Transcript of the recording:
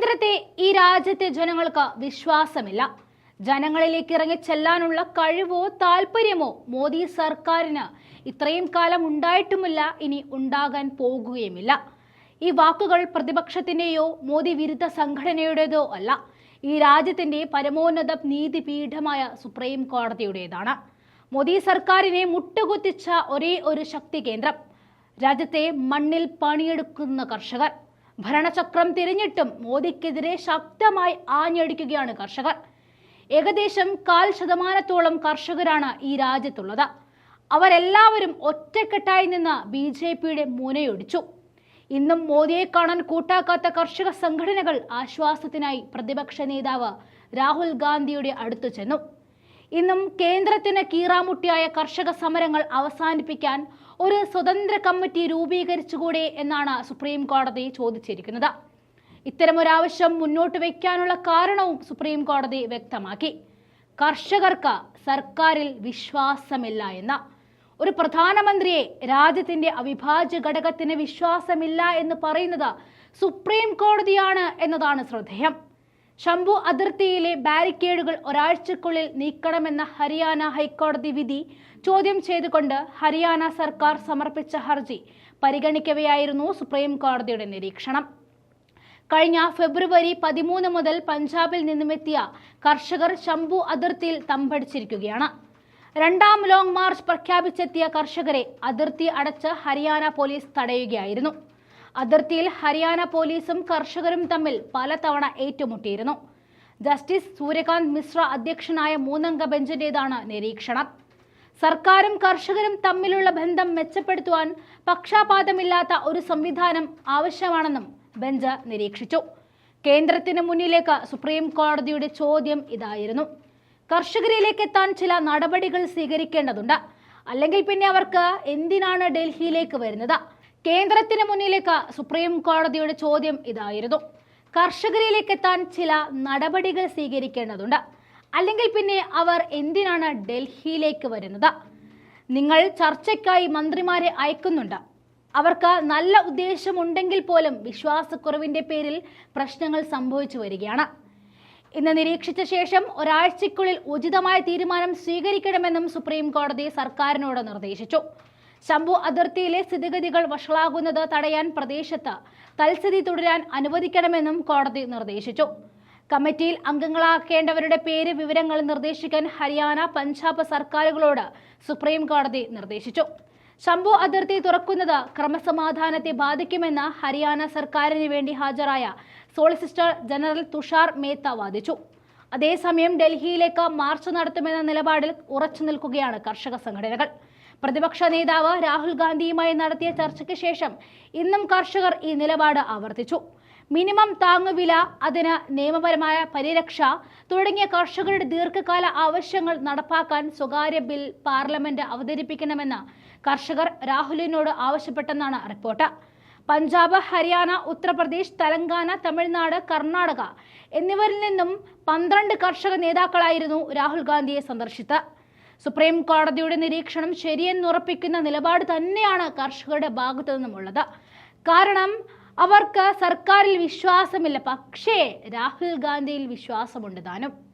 കേന്ദ്രത്തെ ഈ രാജ്യത്തെ ജനങ്ങൾക്ക് വിശ്വാസമില്ല. ജനങ്ങളിലേക്ക് ഇറങ്ങി ചെല്ലാനുള്ള കഴിവോ താല്പര്യമോ മോദി സർക്കാരിന് ഇത്രയും കാലം ഉണ്ടായിട്ടുമില്ല ഇനി ഉണ്ടാകാൻ പോകുകയുമില്ല. ഈ വാക്കുകൾ പ്രതിപക്ഷത്തിന്റെയോ മോദി വിരുദ്ധ സംഘടനയുടേതോ അല്ല ഈ രാജ്യത്തിന്റെ പരമോന്നത നീതിപീഠമായ സുപ്രീം കോടതിയുടേതാണ്. മോദി സർക്കാരിനെ മുട്ടുകുത്തിച്ച ഒരേ ഒരു ശക്തി കേന്ദ്രം രാജ്യത്തെ മണ്ണിൽ പണിയെടുക്കുന്ന കർഷകർ. ഭരണചക്രം തിരിഞ്ഞിട്ടും മോദിക്കെതിരെ ശക്തമായി ആഞ്ഞടിക്കുകയാണ് കർഷകർ. ഏകദേശം കാൽ ശതമാനത്തോളം കർഷകരാണ് ഈ രാജ്യത്തുള്ളത്. അവരെല്ലാവരും ഒറ്റക്കെട്ടായി നിന്ന് ബി ജെ പിയുടെ മുനയൊടിച്ചു. ഇന്നും മോദിയെ കാണാൻ കൂട്ടാക്കാത്ത കർഷക സംഘടനകൾ ആശ്വാസത്തിനായി പ്രതിപക്ഷ നേതാവ് രാഹുൽ ഗാന്ധിയുടെ അടുത്തു ചെന്നു. ഇന്നും കേന്ദ്രത്തിന് കീറാമുട്ടിയായ കർഷക സമരങ്ങൾ അവസാനിപ്പിക്കാൻ ഒരു സ്വതന്ത്ര കമ്മിറ്റി രൂപീകരിച്ചുകൂടെ എന്നാണ് സുപ്രീം കോടതി ചോദിച്ചിരിക്കുന്നത്. ഇത്തരമൊരാവശ്യം മുന്നോട്ട് വയ്ക്കാനുള്ള കാരണവും സുപ്രീം കോടതി വ്യക്തമാക്കി. കർഷകർക്ക് സർക്കാരിൽ വിശ്വാസമില്ല എന്ന. ഒരു പ്രധാനമന്ത്രിയെ രാജ്യത്തിന്റെ അവിഭാജ്യ ഘടകത്തിന് വിശ്വാസമില്ല എന്ന് പറയുന്നത് സുപ്രീം കോടതിയാണ് എന്നതാണ് ശ്രദ്ധേയം. ശംഭു അതിർത്തിയിലെ ബാരിക്കേഡുകൾ ഒരാഴ്ചക്കുള്ളിൽ നീക്കണമെന്ന ഹരിയാന ഹൈക്കോടതി വിധി ചോദ്യം ചെയ്തുകൊണ്ട് ഹരിയാന സർക്കാർ സമർപ്പിച്ച ഹർജി പരിഗണിക്കവെയായിരുന്നു സുപ്രീം കോടതിയുടെ നിരീക്ഷണം. കഴിഞ്ഞ ഫെബ്രുവരി പതിമൂന്ന് മുതൽ പഞ്ചാബിൽ നിന്നുമെത്തിയ കർഷകർ ശംഭു അതിർത്തിയിൽ തമ്പടിച്ചിരിക്കുകയാണ്. രണ്ടാം ലോങ് മാർച്ച് പ്രഖ്യാപിച്ചെത്തിയ കർഷകരെ അതിർത്തി അടച്ച് ഹരിയാന പോലീസ് തടയുകയായിരുന്നു. അതിർത്തിയിൽ ഹരിയാന പോലീസും കർഷകരും തമ്മിൽ പലതവണ ഏറ്റുമുട്ടിയിരുന്നു. ജസ്റ്റിസ് സൂര്യകാന്ത് മിശ്ര അധ്യക്ഷനായ മൂന്നംഗ ബെഞ്ചിന്റേതാണ് നിരീക്ഷണം. സർക്കാരും കർഷകരും തമ്മിലുള്ള ബന്ധം മെച്ചപ്പെടുത്തുവാൻ പക്ഷാപാതമില്ലാത്ത ഒരു സംവിധാനം ആവശ്യമാണെന്നും ബെഞ്ച് നിരീക്ഷിച്ചു. കേന്ദ്രത്തിന് മുന്നിലേക്ക് സുപ്രീം കോടതിയുടെ ചോദ്യം ഇതായിരുന്നു. കർഷകരിലേക്ക് എത്താൻ ചില നടപടികൾ സ്വീകരിക്കേണ്ടതുണ്ട്. അല്ലെങ്കിൽ പിന്നെ അവർക്ക് എന്തിനാണ് ഡൽഹിയിലേക്ക് വരുന്നത്? കേന്ദ്രത്തിന് മുന്നിലേക്ക് സുപ്രീം കോടതിയുടെ ചോദ്യം ഇതായിരുന്നു. കർഷകരിലേക്ക് എത്താൻ ചില നടപടികൾ സ്വീകരിക്കേണ്ടതുണ്ട്. അല്ലെങ്കിൽ പിന്നെ അവർ എന്തിനാണ് ഡൽഹിയിലേക്ക് വരുന്നത്? നിങ്ങൾ ചർച്ചയ്ക്കായി മന്ത്രിമാരെ അയക്കുന്നുണ്ട്. അവർക്ക് നല്ല ഉദ്ദേശമുണ്ടെങ്കിൽ പോലും വിശ്വാസക്കുറവിന്റെ പേരിൽ പ്രശ്നങ്ങൾ സംഭവിച്ചു വരികയാണ്. ഇന്ന് നിരീക്ഷിച്ച ശേഷം ഒരാഴ്ചയ്ക്കുള്ളിൽ ഉചിതമായ തീരുമാനം സ്വീകരിക്കണമെന്നും സുപ്രീം കോടതി സർക്കാരിനോട് നിർദ്ദേശിച്ചു. ശംഭു അതിർത്തിയിലെ സ്ഥിതിഗതികൾ വഷളാകുന്നത് തടയാൻ പ്രദേശത്ത് തൽസ്ഥിതി തുടരാൻ അനുവദിക്കണമെന്നും കോടതി നിർദ്ദേശിച്ചു. കമ്മിറ്റിയിൽ അംഗങ്ങളാക്കേണ്ടവരുടെ പേര് വിവരങ്ങൾ നിർദ്ദേശിക്കാൻ ഹരിയാന പഞ്ചാബ് സർക്കാരുകളോട് സുപ്രീം കോടതി നിർദ്ദേശിച്ചു. ശംഭു അതിർത്തി തുറക്കുന്നത് ക്രമസമാധാനത്തെ ബാധിക്കുമെന്ന് ഹരിയാന സർക്കാരിന് വേണ്ടി ഹാജരായ സോളിസിറ്റർ ജനറൽ തുഷാർ മേത്ത വാദിച്ചു. അതേസമയം ഡൽഹിയിലേക്ക് മാർച്ച് നടത്തുമെന്ന നിലപാടിൽ ഉറച്ചു നിൽക്കുകയാണ് കർഷക സംഘടനകൾ. പ്രതിപക്ഷ നേതാവ് രാഹുൽ ഗാന്ധിയുമായി നടത്തിയ ചർച്ചയ്ക്ക് ശേഷം ഇന്നും കർഷകർ ഈ നിലപാട് ആവർത്തിച്ചു. മിനിമം താങ്ങുവില അതിന് നിയമപരമായ പരിരക്ഷ തുടങ്ങിയ കർഷകരുടെ ദീർഘകാല ആവശ്യങ്ങൾ നടപ്പാക്കാൻ സ്വകാര്യ ബിൽ പാർലമെന്റ് അവതരിപ്പിക്കണമെന്ന് കർഷകർ രാഹുലിനോട് ആവശ്യപ്പെട്ടെന്നാണ് റിപ്പോർട്ട്. പഞ്ചാബ് ഹരിയാന ഉത്തർപ്രദേശ് തെലങ്കാന തമിഴ്നാട് കർണാടക എന്നിവരിൽ നിന്നും പന്ത്രണ്ട് കർഷക നേതാക്കളായിരുന്നു രാഹുൽ ഗാന്ധിയെ സന്ദർശിച്ചത്. സുപ്രീം കോടതിയുടെ നിരീക്ഷണം ശരിയെന്നുറപ്പിക്കുന്ന നിലപാട് തന്നെയാണ് കർഷകരുടെ ഭാഗത്തു നിന്നുമുള്ളത്. കാരണം അവർക്ക് സർക്കാരിൽ വിശ്വാസമില്ല. പക്ഷേ രാഹുൽ ഗാന്ധിയിൽ വിശ്വാസമുണ്ട് താനും.